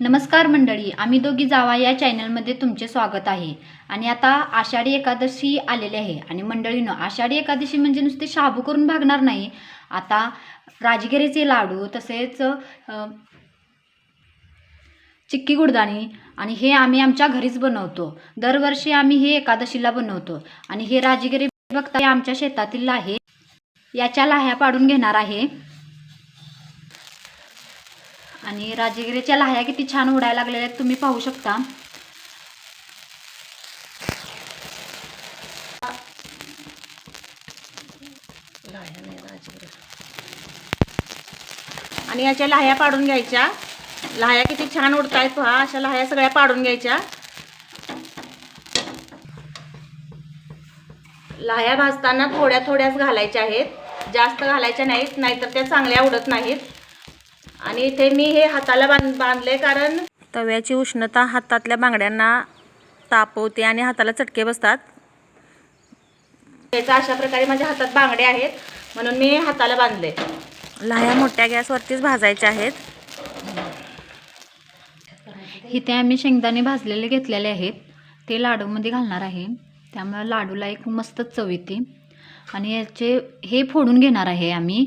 नमस्कार मंडळी आम्ही दोघी जावा या चॅनलमध्ये तुमचे स्वागत आहे. आणि आता आषाढी एकादशी आलेली आहे आणि मंडळीनं आषाढी एकादशी म्हणजे नुसते शाबू करून भागणार नाही. आता राजगिरीचे लाडू तसेच चिक्की गुडदाणी आणि हे आम्ही आमच्या घरीच बनवतो. दरवर्षी आम्ही हे एकादशीला बनवतो. आणि हे राजगिरी बघता आमच्या शेतातील आहे याच्या लाह्या पाडून घेणार आहे. आणि राजगिरीच्या लाह्या किती छान उडायला लागलेल्या आहेत तुम्ही पाहू शकता. आणि याच्या लाह्या पाडून घ्यायच्या. लाह्या किती छान उडतायत पहा अशा लाह्या सगळ्या पाडून घ्यायच्या. लाह्या भाजताना थोड्या थोड्याच घालायच्या आहेत. जास्त घालायच्या नाहीत नाहीतर त्या चांगल्या उडत नाहीत. आणि इथे मी हे हाताला बांध बांधले कारण तव्याची उष्णता हातातल्या बांगड्यांना तापवते आणि हाताला चटके बसतात. त्याचा अशा प्रकारे माझ्या हातात बांगडे आहेत. म्हणून मी हाताला बांधले लाह्या मोठ्या गॅसवरतीच भाजायच्या आहेत. इथे आम्ही शेंगदाणे भाजलेले घेतलेले आहेत. ते लाडूमध्ये घालणार आहे. त्यामुळे लाडूला एक मस्त चव येते. आणि याचे हे फोडून घेणार आहे आम्ही.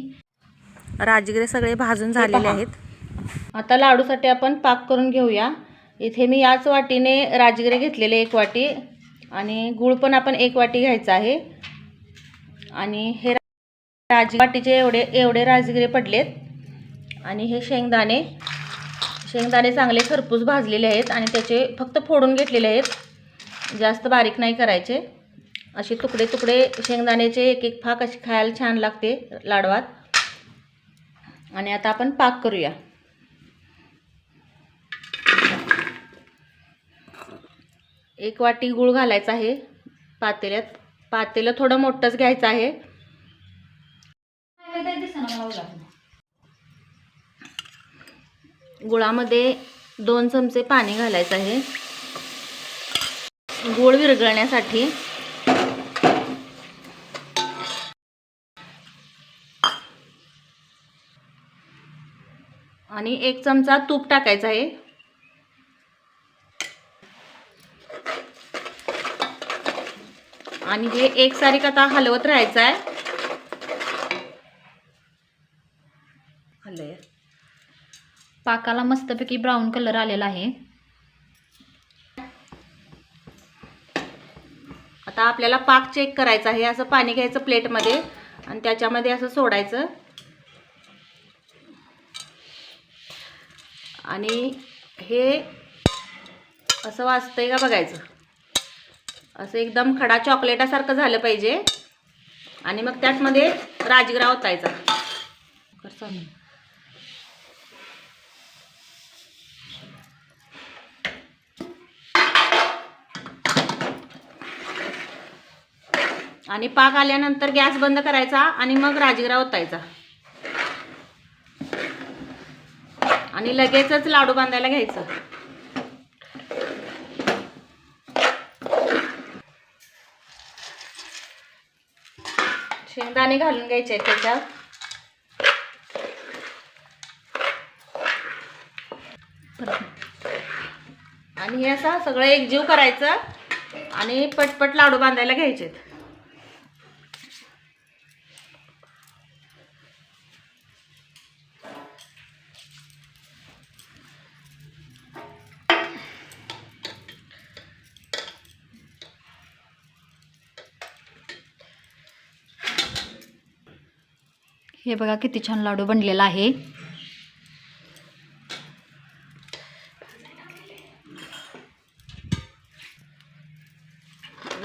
राजगिरे सगळे भाजून झालेले आहेत. आता लाडूसाठी आपण पाक करून घेऊया. इथे मी याच वाटीने राजगिरे घेतलेले एक वाटी आणि गूळ पण आपण एक वाटी घ्यायचा आहे. आणि हे राज वाटीचे एवढे एवढे राजगिरे पडलेत. आणि हे शेंगदाणे शेंगदाणे चांगले खरपूस भाजलेले आहेत आणि त्याचे फक्त फोडून घेतलेले आहेत. जास्त बारीक नाही करायचे. असे तुकडे तुकडे शेंगदाण्याचे एक एक फाक अशी खायला छान लागते लाडवात. आणि आता आपण पाक करूया. एक वाटी गूळ घालायचा आहे पातेल्यात. पातेलं थोडं मोठंच घ्यायचं आहे. गुळामध्ये दोन चमचे पाणी घालायचं आहे. गूळ विरघळण्यासाठी आणि एक चमचा तूप टाकायचा आहे. आणि हे एक सारीक आता हलवत राहायचं आहे. हलय पाकाला मस्तपैकी ब्राऊन कलर आलेला आहे. आता आपल्याला पाक चेक करायचा आहे असं पाणी घ्यायचं प्लेटमध्ये आणि त्याच्यामध्ये असं सोडायचं. आणि हे असं वाचतंय का बघायचं? असं एकदम खडा चॉकलेटासारखं झालं पाहिजे. आणि मग त्यातमध्ये राजगिरा ओतायचा. आणि पाक आल्यानंतर गॅस बंद करायचा आणि मग राजगिरा ओतायचा. आणि लगेचच लाडू बांधायला घ्यायचं. शेंगदाणे घालून घ्यायचे त्याच्यात. आणि हे असं सगळं एकजीव करायचं आणि पटपट लाडू बांधायला घ्यायचेत. हे बघा किती छान लाडू बनलेला आहे.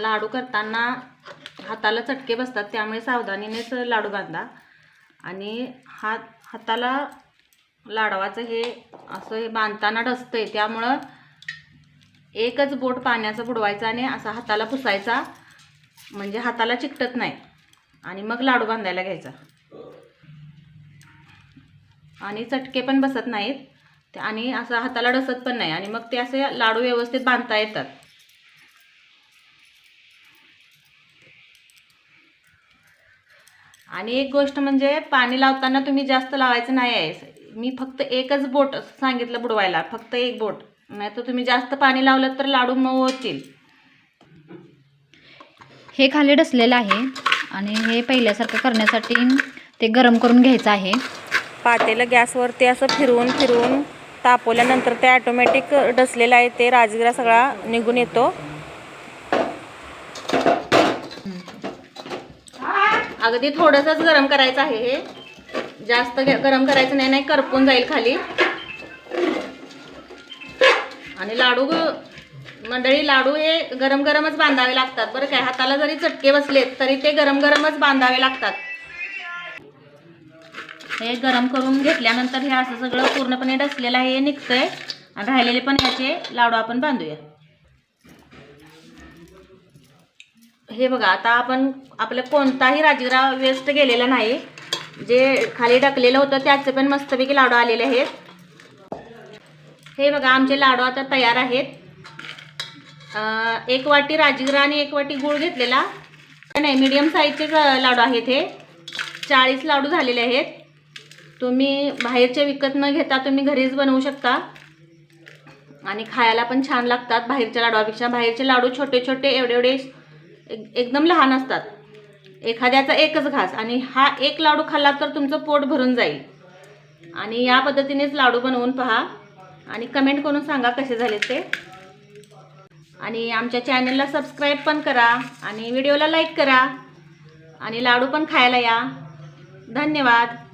लाडू करताना हाताला चटके बसतात त्यामुळे सावधानीनेच लाडू बांधा. आणि हात हाताला लाडवाचं हे असं हे बांधताना डसतंय त्यामुळं एकच बोट पाण्याचं बुडवायचं आणि असा हाताला पुसायचा म्हणजे हाताला चिकटत नाही. आणि मग लाडू बांधायला घ्यायचा. आणि चटके पण बसत नाहीत. आणि असं हाताला डसत पण नाही. आणि मग ते असे लाडू व्यवस्थित बांधता येतात. आणि एक गोष्ट म्हणजे पाणी लावताना तुम्ही जास्त लावायचं नाही आहे. मी फक्त एकच बोट सांगितलं बुडवायला. फक्त एक बोट. नाही तर तुम्ही जास्त पाणी लावलं तर लाडू मऊ होतील हे खाली डसलेलं आहे. आणि हे पहिल्यासारखं करण्यासाठी ते गरम करून घ्यायचं आहे. पातेलं गॅसवरती असं फिरवून फिरवून तापवल्यानंतर ते ॲटोमॅटिक डसलेलं आहे ते राजगिरा सगळा निघून येतो. अगदी थोडंसंच गरम करायचं आहे हे. जास्त गरम करायचं नाही नाही करपून जाईल खाली. आणि लाडू मंडळी लाडू हे गरम गरमच बांधावे लागतात. बरं काय हाताला जरी चटके बसलेत तरी ते गरम गरमच बांधावे लागतात. हे गरम करून घेतल्यानंतर हे असं सगळं पूर्णपणे डसलेलं आहे हे निघतंय. आणि राहिलेले पण याचे लाडू आपण बांधूया. हे बघा आता आपण आपलं कोणताही राजगिरा वेस्ट गेलेला नाही. जे खाली डकलेलं होतं त्याचे पण मस्तपैकी लाडू आलेले आहेत. हे बघा आमचे लाडू आता तयार आहेत. एक वाटी राजगिरा आणि एक वाटी गूळ घेतलेला. नाही मीडियम साईजचे लाडू आहेत हे. चाळीस लाडू झालेले आहेत. तुम्ही बाहेरचे विकत न घेता तुम्ही घरीच बनवू शकता. आणि खायला पण छान लागतात. बाहेरच्या लाडूपेक्षा बाहेरचे लाडू छोटे छोटे एवढे एवढे एक- एकदम लहान असतात. एखाद्याचा एकच घास आणि हा एक लाडू खाल्ला तर तुमचं पोट भरून जाईल. आणि या पद्धतीनेच लाडू बनवून पहा. आणि कमेंट करून सांगा कसे झाले ते. आणि आमच्या चॅनलला सबस्क्राईब पण करा आणि व्हिडिओला लाईक करा. आणि लाडू पण खायला या. धन्यवाद.